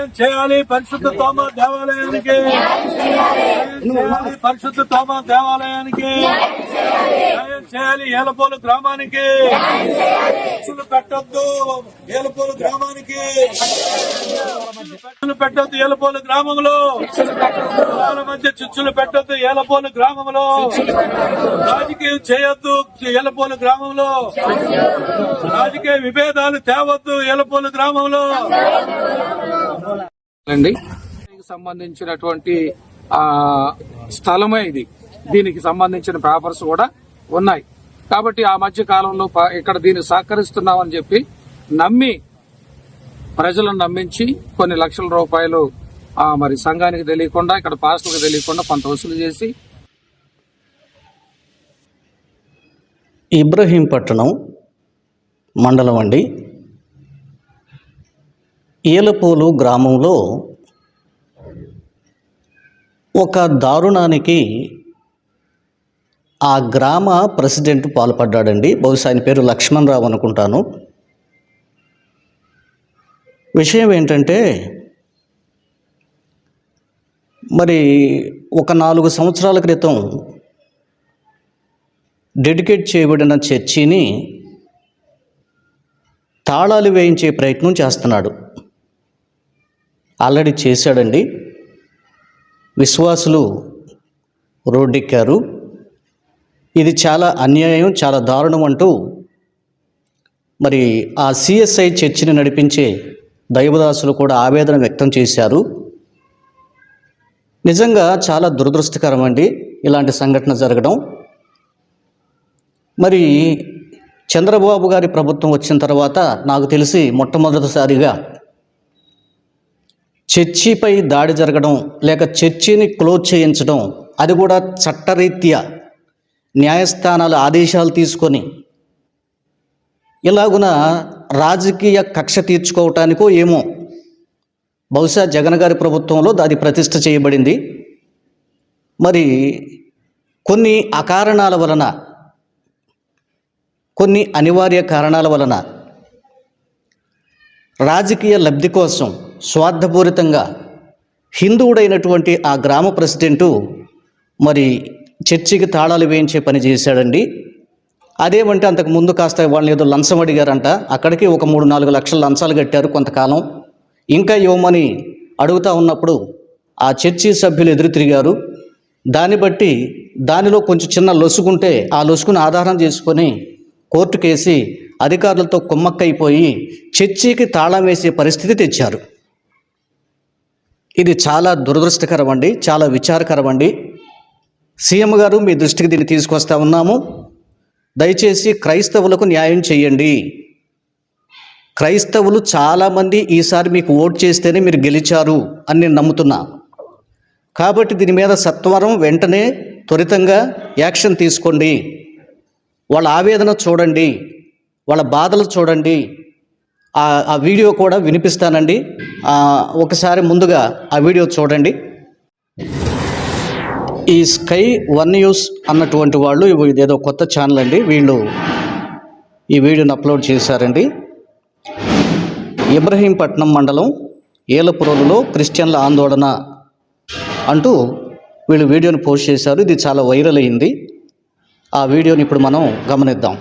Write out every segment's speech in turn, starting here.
న్యాయం చేయాలి. పరిశుద్ధ తోమ దేవాలయానికి. చేయాలి. పరిశుద్ధ తోమ దేవాలయానికి. న్యాయం చేయాలి. ఏలపోలు గ్రామానికి. చిచ్చులు పెట్టొద్దు ఏలపోలు గ్రామానికి. చిచ్చులు పెట్టొద్దు ఏలపోలు గ్రామంలో. గ్రామాల మధ్య చిచ్చులు పెట్టొద్దు ఏలపోలు గ్రామంలో. రాజకీయం చేయొద్దు. ఏలపోలు గ్రామంలో. రాజకీయ విభేదాలు తేవద్దు. ఏలపోలు గ్రామంలో. అండి. దీనికి సంబంధించినటువంటి స్థలమే ఇది. దీనికి సంబంధించిన పేపర్స్ కూడా ఉన్నాయి. కాబట్టి ఆ మధ్య కాలంలో ప- ఇక్కడ దీన్ని సహకరిస్తున్నామని చెప్పి నమ్మి ప్రజలను నమ్మించి కొన్ని లక్షల రూపాయలు మరి సంఘానికి తెలియకుండా ఇక్కడ పాస్టర్కి తెలియకుండా కొంత వసూలు చేసి ఇబ్రహీంపట్నం మండలం అండి. ఏలపోలు గ్రామంలో ఒక దారుణానికి ఆ గ్రామ ప్రెసిడెంట్ పాల్పడ్డాడండి. బహుశా ఆయన పేరు లక్ష్మణరావు అనుకుంటాను. విషయం ఏంటంటే మరి ఒక నాలుగు సంవత్సరాల క్రితం డెడికేట్ చేయబడిన చర్చిని తాళాలు వేయించే ప్రయత్నం చేస్తున్నాడు. ఆల్రెడీ చేశాడండి. విశ్వాసులు రోడ్డెక్కారు. ఇది చాలా అన్యాయం చాలా దారుణం అంటూ మరి ఆ సిఎస్ఐ చర్చిని నడిపించే దైవదాసులు కూడా ఆవేదన వ్యక్తం చేశారు. నిజంగా చాలా దురదృష్టకరం అండి ఇలాంటి సంఘటన జరగడం. మరి చంద్రబాబు గారి ప్రభుత్వం వచ్చిన తర్వాత నాకు తెలిసి మొట్టమొదటిసారిగా చర్చిపై దాడి జరగడం లేక చర్చిని క్లోజ్ చేయించడం అది కూడా చట్టరీత్యా న్యాయస్థానాల ఆదేశాలు తీసుకొని. ఇలాగున రాజకీయ కక్ష తీర్చుకోవటానికో ఏమో బహుశా జగన్ గారి ప్రభుత్వంలో అది ప్రతిష్ట చేయబడింది. మరి కొన్ని అకారణాల వలన కొన్ని అనివార్య కారణాల వలన రాజకీయ లబ్ధి కోసం స్వార్థపూరితంగా హిందువుడైనటువంటి ఆ గ్రామ ప్రెసిడెంటు మరి చర్చికి తాళాలు వేయించే పని చేశాడండి. అదేమంటే అంతకు ముందు కాస్త వాళ్ళని ఏదో లంచం అడిగారంట. అక్కడికి ఒక మూడు నాలుగు లక్షల లంచాలు కట్టారు కొంతకాలం. ఇంకా ఇవ్వమని అడుగుతా ఉన్నప్పుడు ఆ చర్చి సభ్యులు ఎదురు తిరిగారు. దాన్ని బట్టి దానిలో కొంచెం చిన్న లొసుగుంటే ఆ లొసుగును ఆధారం చేసుకొని కోర్టు కేసి అధికారులతో కుమ్మక్కైపోయి చర్చికి తాళం వేసే పరిస్థితి తెచ్చారు. ఇది చాలా దురదృష్టకరం అండి చాలా విచారకరం అండి సీఎం గారు మీ దృష్టికి దీన్ని తీసుకొస్తా ఉన్నాము. దయచేసి క్రైస్తవులకు న్యాయం చేయండి. క్రైస్తవులు చాలామంది ఈసారి మీకు ఓట్ చేస్తేనే మీరు గెలిచారు అని నేను నమ్ముతున్నా. కాబట్టి దీని మీద సత్వరం వెంటనే త్వరితంగా యాక్షన్ తీసుకోండి. వాళ్ళ ఆవేదన చూడండి. వాళ్ళ బాధలు చూడండి. ఆ వీడియో కూడా వినిపిస్తానండి. ఒకసారి ముందుగా ఆ వీడియో చూడండి. ఈ స్కై వన్ న్యూస్ అన్నటువంటి వాళ్ళు ఇదేదో కొత్త ఛానల్ అండి. వీళ్ళు ఈ వీడియోని అప్లోడ్ చేశారండి. ఇబ్రహీంపట్నం మండలం ఏలపురంలో క్రిస్టియన్ల ఆందోళన అంటూ వీళ్ళు వీడియోని పోస్ట్ చేశారు. ఇది చాలా వైరల్ అయింది. ఆ వీడియోని ఇప్పుడు మనం గమనిద్దాం.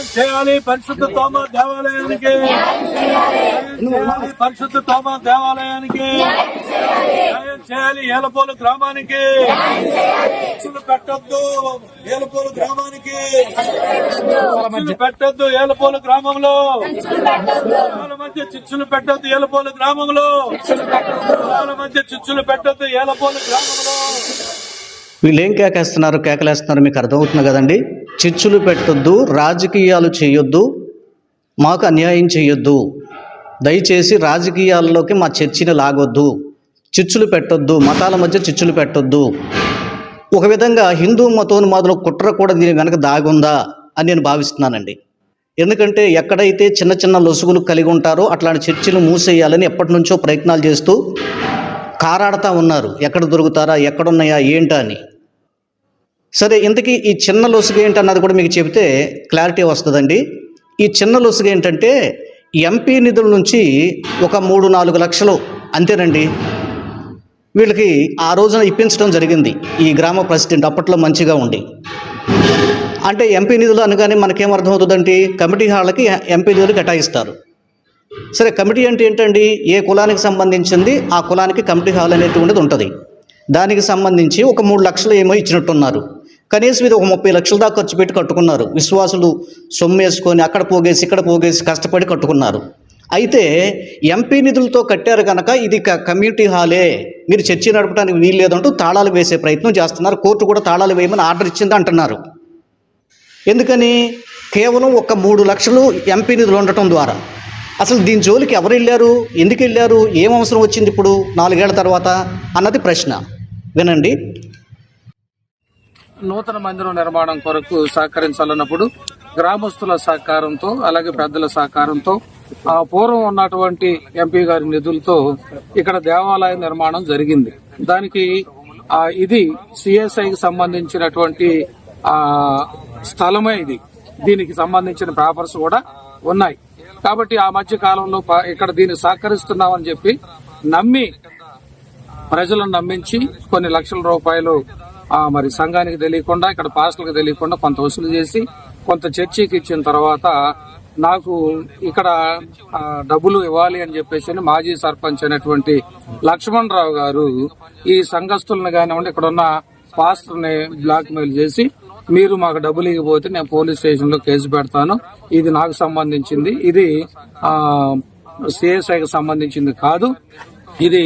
న్యాయం చేయాలి? పరిశుద్ధ తోమ దేవాలయానికి. చేయాలి? పరిశుద్ధ తోమ దేవాలయానికి. న్యాయం చేయాలి? ఏలపోలు గ్రామానికి. చిచ్చులు పెట్టొద్దు ఏలపోలు గ్రామానికి. పెట్టద్దు ఏలపోలు గ్రామంలో. మధ్య చిచ్చులు పెట్టద్దు ఏలపోలు గ్రామంలో. కులాల మధ్య చిచ్చులు పెట్టద్దు ఏలపోలు గ్రామంలో. వీళ్ళు ఏం కేకేస్తున్నారు? కేకలేస్తున్నారు. మీకు అర్థమవుతుంది కదండి? చిచ్చులు పెట్టొద్దు రాజకీయాలు చేయొద్దు మాకు అన్యాయం చేయొద్దు. దయచేసి రాజకీయాల్లోకి మా చర్చిని లాగొద్దు. చిచ్చులు పెట్టొద్దు మతాల మధ్య చిచ్చులు పెట్టొద్దు. ఒక విధంగా హిందూ మతోన్మాదుల కుట్ర కూడా దీని వెనక దాగుందా అని నేను భావిస్తున్నానండి. ఎందుకంటే ఎక్కడైతే చిన్న చిన్న లొసుగులు కలిగి ఉంటారో అట్లాంటి చర్చిలు మూసేయాలని ఎప్పటి నుంచో ప్రయత్నాలు చేస్తూ కారాడుతూ ఉన్నారు. ఎక్కడ దొరుకుతారా ఎక్కడున్నాయా ఏంటా అని. సరే ఇంతకీ ఈ చిన్న లొసుగు ఏంటి అన్నది కూడా మీకు చెబితే క్లారిటీ వస్తుందండి. ఈ చిన్న లొసుగు ఏంటంటే ఎంపీ నిధుల నుంచి ఒక మూడు నాలుగు లక్షలు అంతేనండి. వీళ్ళకి ఆ రోజున ఇప్పించడం జరిగింది. ఈ గ్రామ ప్రెసిడెంట్ అప్పట్లో మంచిగా ఉండి. అంటే ఎంపీ నిధులు అనగానే మనకేం అర్థమవుతుందంటే కమిటీ హాళ్ళకి ఎంపీ నిధులు కేటాయిస్తారు. సరే కమిటీ అంటే ఏంటండి? ఏ కులానికి సంబంధించింది ఆ కులానికి కమిటీ హాల్ అనేటువంటిది ఉంటుంది. దానికి సంబంధించి ఒక మూడు లక్షలు ఏమో ఇచ్చినట్టున్నారు. కనీసం ఇది ఒక ముప్పై లక్షల దాకా ఖర్చు పెట్టి కట్టుకున్నారు. విశ్వాసులు సొమ్మేసుకొని అక్కడ పోగేసి ఇక్కడ పోగేసి కష్టపడి కట్టుకున్నారు. అయితే ఎంపీ నిధులతో కట్టారు కనుక ఇది క- కమ్యూనిటీ హాలే. మీరు చర్చి నడపడానికి వీలు లేదంటూ తాళాలు వేసే ప్రయత్నం చేస్తున్నారు. కోర్టు కూడా తాళాలు వేయమని ఆర్డర్ ఇచ్చింది అంటున్నారు. ఎందుకని? కేవలం ఒక మూడు లక్షలు ఎంపీ నిధులు ఉండటం ద్వారా. అసలు దీని జోలికి ఎవరు వెళ్ళారు? ఎందుకు వెళ్ళారు? ఏం అవసరం వచ్చింది ఇప్పుడు? నాలుగేళ్ళ తర్వాత? అన్నది ప్రశ్న. వినండి. నూతన మందిరం నిర్మాణం కొరకు సహకరించాలన్నప్పుడు గ్రామస్తుల సహకారంతో అలాగే పెద్దల సహకారంతో ఆ పూర్వం ఉన్నటువంటి ఎంపీ గారి నిధులతో ఇక్కడ దేవాలయ నిర్మాణం జరిగింది. దానికి ఆ ఇది సిఎస్ఐకి సంబంధించినటువంటి ఆ స్థలమే ఇది. దీనికి సంబంధించిన పేపర్స్ కూడా ఉన్నాయి. కాబట్టి ఆ మధ్య కాలంలో ప- ఇక్కడ దీన్ని సహకరిస్తున్నామని చెప్పి నమ్మి ప్రజలను నమ్మించి కొన్ని లక్షల రూపాయలు మరి సంఘానికి తెలియకుండా ఇక్కడ పాస్టర్లకు తెలియకుండా కొంత వసూలు చేసి కొంత చర్చికి ఇచ్చిన తర్వాత నాకు ఇక్కడ డబ్బులు ఇవ్వాలి అని చెప్పేసి మాజీ సర్పంచ్ అయినటువంటి లక్ష్మణ్ రావు గారు ఈ సంఘస్థులను కానివ్వండి ఇక్కడ ఉన్న పాస్టర్ని బ్లాక్ మెయిల్ చేసి మీరు మాకు డబ్బులు ఇవ్వకపోతే నేను పోలీస్ స్టేషన్లో కేసు పెడతాను. ఇది నాకు సంబంధించింది. ఇది సిఎస్ఐకి సంబంధించింది కాదు. ఇది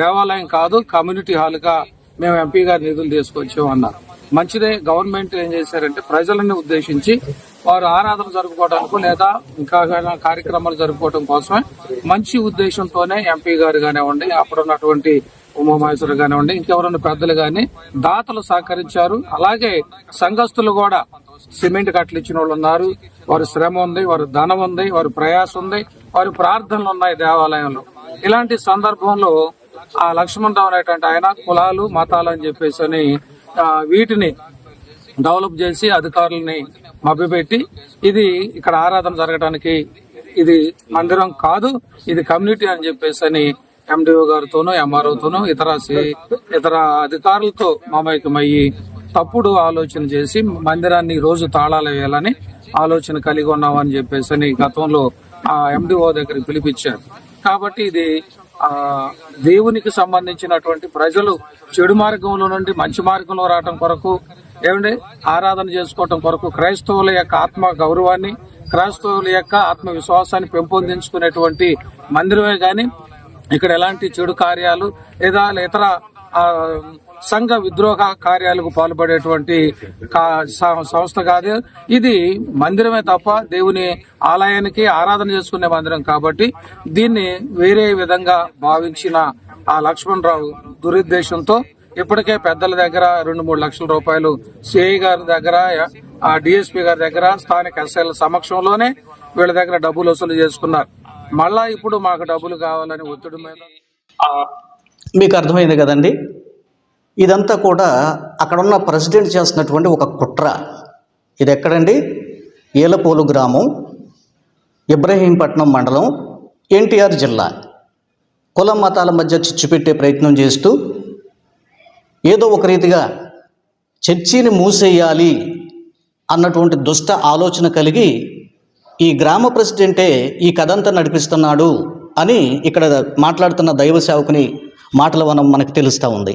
దేవాలయం కాదు కమ్యూనిటీ హాల్గా మేము ఎంపీ గారి నిధులు తీసుకొచ్చామన్నారు మంచిదే గవర్నమెంట్ ఏం చేశారంటే ప్రజలను ఉద్దేశించి వారు ఆరాధన జరుపుకోవడానికి లేదా ఇంకా కార్యక్రమాలు జరుపుకోవడం కోసమే మంచి ఉద్దేశంతోనే ఎంపీ గారు కానివ్వండి అప్పుడున్నటువంటి ఉమామహేశ్వరు కానివ్వండి ఇంకెవరన్నా పెద్దలు కానీ దాతలు సహకరించారు. అలాగే సంఘస్థులు కూడా సిమెంట్ కట్టలు ఇచ్చిన వాళ్ళు ఉన్నారు. వారి శ్రమ ఉంది వారి ధనం ఉంది వారి ప్రయాసం ఉంది వారి ప్రార్థనలు ఉన్నాయి దేవాలయంలో. ఇలాంటి సందర్భంలో ఆ లక్ష్మణరావు అనేటువంటి ఆయన కులాలు మతాలు అని చెప్పేసి అని, వీటిని డెవలప్ చేసి అధికారులని మభ్యపెట్టి ఇది ఇక్కడ ఆరాధన జరగడానికి ఇది మందిరం కాదు ఇది కమ్యూనిటీ అని చెప్పేసి అని ఎండిఓ గారితోనూ ఎంఆర్ఓతోనూ ఇతర ఇతర అధికారులతో మమేకమయ్యి తప్పుడు ఆలోచన చేసి మందిరాన్ని రోజు తాళాలు వేయాలని ఆలోచన కలిగి ఉన్నామని చెప్పేసి అని గతంలో ఆ ఎండిఓ దగ్గరికి పిలిపించారు. కాబట్టి ఇది దేవునికి సంబంధించినటువంటి ప్రజలు చెడు మార్గంలో నుండి మంచి మార్గంలో రావటం కొరకు ఏమండి? ఆరాధన చేసుకోవటం కొరకు క్రైస్తవుల యొక్క ఆత్మ గౌరవాన్ని క్రైస్తవుల యొక్క ఆత్మవిశ్వాసాన్ని పెంపొందించుకునేటువంటి మందిరమే కానీ ఇక్కడ ఎలాంటి చెడు కార్యాలు లేదా ఇతర సంఘ విద్రోహ కార్యాలకు పాల్పడేటువంటి కా- సంస్థ కాదు. ఇది మందిరమే తప్ప దేవుని ఆలయానికి ఆరాధన చేసుకునే మందిరం కాబట్టి దీన్ని వేరే విధంగా భావించిన ఆ లక్ష్మణ్ రావు దురుద్దేశంతో ఇప్పటికే పెద్దల దగ్గర రెండు మూడు లక్షల రూపాయలు సిఐ గారి దగ్గర ఆ డిఎస్పీ గారి దగ్గర స్థానిక ఎస్ఐల సమక్షంలోనే వీళ్ళ దగ్గర డబ్బులు వసూలు చేసుకున్నారు. మళ్ళా ఇప్పుడు మాకు డబ్బులు కావాలని ఒత్తిడి మీద మీకు అర్థమైంది కదండి? ఇదంతా కూడా అక్కడున్న ప్రెసిడెంట్ చేస్తున్నటువంటి ఒక కుట్ర. ఇది ఎక్కడండి? ఏలపోలు గ్రామం ఇబ్రహీంపట్నం మండలం ఎన్టీఆర్ జిల్లా. కుల మతాల మధ్య చిచ్చు పెట్టే ప్రయత్నం చేస్తూ ఏదో ఒక రీతిగా చర్చిని మూసేయాలి అన్నటువంటి దుష్ట ఆలోచన కలిగి ఈ గ్రామ ప్రెసిడెంటే ఈ కథంతా నడిపిస్తున్నాడు అని ఇక్కడ మాట్లాడుతున్న దైవ సేవకుని మాటలు మనం మనకు తెలుస్తూ ఉంది.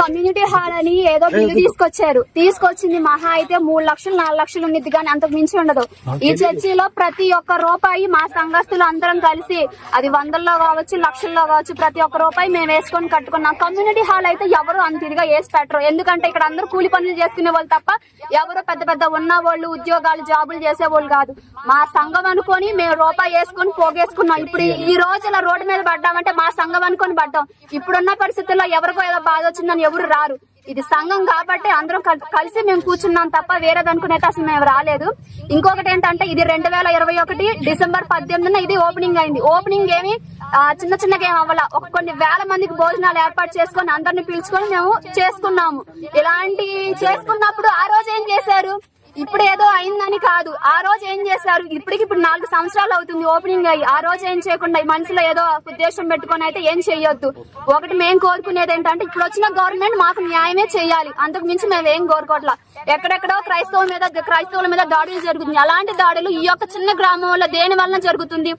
కమ్యూనిటీ హాల్ అని ఏదో బిల్లు తీసుకొచ్చారు. తీసుకొచ్చింది మహా అయితే మూడు లక్షలు నాలుగు లక్షలు ఉన్నది కానీ అంతకు మించి ఉండదు. ఈ చర్చిలో ప్రతి ఒక్క రూపాయి మా సంఘస్థులు అందరం కలిసి అది వందల్లో కావచ్చు లక్షల్లో కావచ్చు ప్రతి ఒక్క రూపాయి మేము వేసుకొని కట్టుకున్నాం. కమ్యూనిటీ హాల్ అయితే ఎవరు అంత ఇదిగా వేసి పెట్టరు. ఎందుకంటే ఇక్కడ అందరూ కూలి పనులు చేసుకునే వాళ్ళు తప్ప ఎవరు పెద్ద పెద్ద ఉన్న వాళ్ళు ఉద్యోగాలు జాబులు చేసే వాళ్ళు కాదు. మా సంఘం అనుకొని మేము రూపాయి వేసుకొని పోగేసుకున్నాం. ఇప్పుడు ఈ- రోజు ఇలా రోడ్డు మీద పడ్డామంటే మా సంఘం అనుకొని పడ్డాం. ఇప్పుడున్న పరిస్థితుల్లో ఎవరికో ఏదో బాధ వచ్చిందని ఎవరు రారు. ఇది సంఘం కాబట్టి అందరం కలిసి మేము కూర్చున్నాం తప్ప వేరేదనుకునేది అసలు మేము రాలేదు. ఇంకొకటి ఏంటంటే ఇది రెండు వేల ఇరవై ఒకటి డిసెంబర్ పద్దెనిమిదిన ఇది ఓపెనింగ్ అయింది. ఓపెనింగ్ ఏమి చిన్న చిన్న చిన్నగా అవ్వాల. ఒక కొన్ని వేల మందికి భోజనాలు ఏర్పాటు చేసుకొని అందరిని పిలుచుకొని మేము చేసుకున్నాము. ఇలాంటి చేసుకున్నప్పుడు ఆ రోజు ఏం చేశారు? ఇప్పుడు ఏదో అయిందని కాదు. ఆ రోజు ఏం చేశారు? ఇప్పటికి ఇప్పుడు నాలుగు సంవత్సరాలు అవుతుంది ఓపెనింగ్ అయ్యి ఆ రోజు ఏం చేయకుండా మనసులో ఏదో ఉద్దేశం పెట్టుకొని అయితే ఏం చేయొద్దు. ఒకటి మేము కోరుకునేది ఏంటంటే ఇప్పుడు వచ్చిన గవర్నమెంట్ మాకు న్యాయమే చేయాలి. అంతకు మించి మేము ఏం కోరుకోవట్లా ఎక్కడెక్కడో క్రైస్తవుల మీద క్రైస్తవుల మీద దాడులు జరుగుతుంది అలాంటి దాడులు ఈ యొక్క చిన్న గ్రామంలో దేని వలన జరుగుతుంది?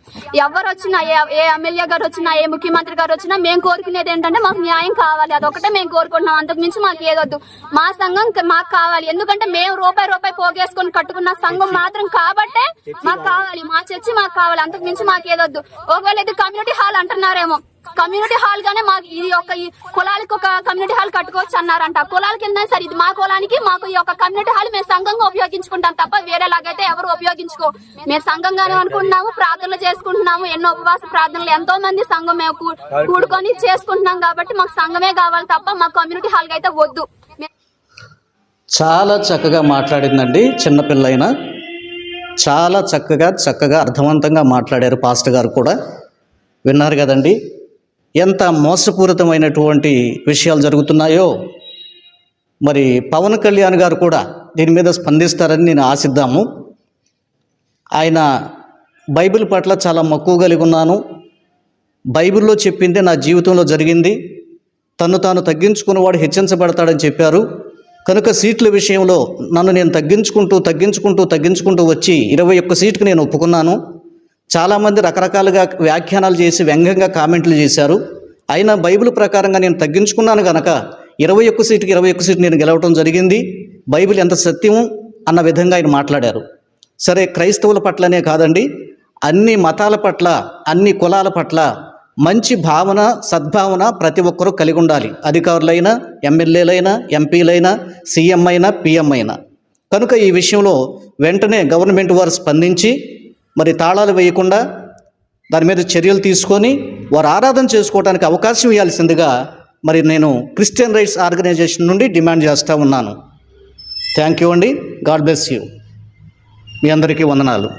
ఎవరు వచ్చినా ఏ ఏ ఎమ్మెల్యే గారు వచ్చినా ఏ ముఖ్యమంత్రి గారు వచ్చినా మేము కోరుకునేది ఏంటంటే మాకు న్యాయం కావాలి. అదొకటే మేము కోరుకుంటున్నాం. అంతకు మించి మాకు ఏదొద్దు. మా సంఘం మాకు కావాలి. ఎందుకంటే మేము రూపాయి రూపాయి పోగేసుకొని కట్టుకున్న సంఘం మాత్రం కాబట్టే మాకు కావాలి. మా చర్చి మాకు కావాలి అంతకు మించి మాకు ఏదొద్దు. ఒకవేళ ఇది కమ్యూనిటీ హాల్ అంటున్నారేమో. కమ్యూనిటీ హాల్ గానే మాకు ఇది ఒక కులాలకు ఒక కమ్యూనిటీ హాల్ కట్టుకోవచ్చు అన్నారంట. కులాల కింద సరే? ఇది మా కులానికి మాకు ఈ యొక్క కమ్యూనిటీ హాల్ మేము సంఘంగా ఉపయోగించుకుంటాం తప్ప వేరేలాగైతే ఎవరు ఉపయోగించుకో. మేము సంఘంగానే అనుకుంటున్నాము ప్రార్థనలు చేసుకుంటున్నాము ఎన్నో ఉపవాస ప్రార్థనలు ఎంతో మంది సంఘం మేము కూడుకొని చేసుకుంటున్నాం కాబట్టి మాకు సంఘమే కావాలి తప్ప మా కమ్యూనిటీ హాల్ అయితే వద్దు. చాలా చక్కగా మాట్లాడిందండి చిన్నపిల్లైన చాలా చక్కగా చక్కగా అర్థవంతంగా మాట్లాడారు పాస్టర్ గారు కూడా. విన్నారు కదండి. ఎంత మోసపూరితమైనటువంటి విషయాలు జరుగుతున్నాయో. మరి పవన్ కళ్యాణ్ గారు కూడా దీని మీద స్పందిస్తారని నేను ఆశిద్దాము. ఆయన బైబిల్ పట్ల చాలా మక్కువ కలిగి ఉన్నాను. బైబిల్లో చెప్పింది నా జీవితంలో జరిగింది. తను తాను తగ్గించుకున్నవాడు హెచ్చించబడతాడని చెప్పారు. కనుక సీట్ల విషయంలో నన్ను నేను తగ్గించుకుంటూ తగ్గించుకుంటూ తగ్గించుకుంటూ వచ్చి ఇరవై ఒక్క సీటుకు నేను ఒప్పుకున్నాను. చాలామంది రకరకాలుగా వ్యాఖ్యానాలు చేసి వ్యంగ్యంగా కామెంట్లు చేశారు. అయినా బైబిల్ ప్రకారంగా నేను తగ్గించుకున్నాను కనుక ఇరవై ఒక్క సీటుకి ఇరవై ఒక్క సీటు నేను గెలవడం జరిగింది. బైబిల్ ఎంత సత్యము అన్న విధంగా ఆయన మాట్లాడారు. సరే క్రైస్తవుల పట్లనే కాదండి. అన్ని మతాల పట్ల అన్ని కులాల పట్ల మంచి భావన సద్భావన ప్రతి ఒక్కరూ కలిగి ఉండాలి. అధికారులైనా ఎమ్మెల్యేలైనా ఎంపీలైనా సీఎం అయినా పిఎం అయినా. కనుక ఈ విషయంలో వెంటనే గవర్నమెంట్ వారు స్పందించి మరి తాళాలు వేయకుండా దాని మీద చర్యలు తీసుకొని వారు ఆరాధన చేసుకోవడానికి అవకాశం ఇవ్వాల్సిందిగా మరి నేను క్రిస్టియన్ రైట్స్ ఆర్గనైజేషన్ నుండి డిమాండ్ చేస్తూ ఉన్నాను. థ్యాంక్ యూ అండి. God bless you. మీ అందరికీ వందనాలు.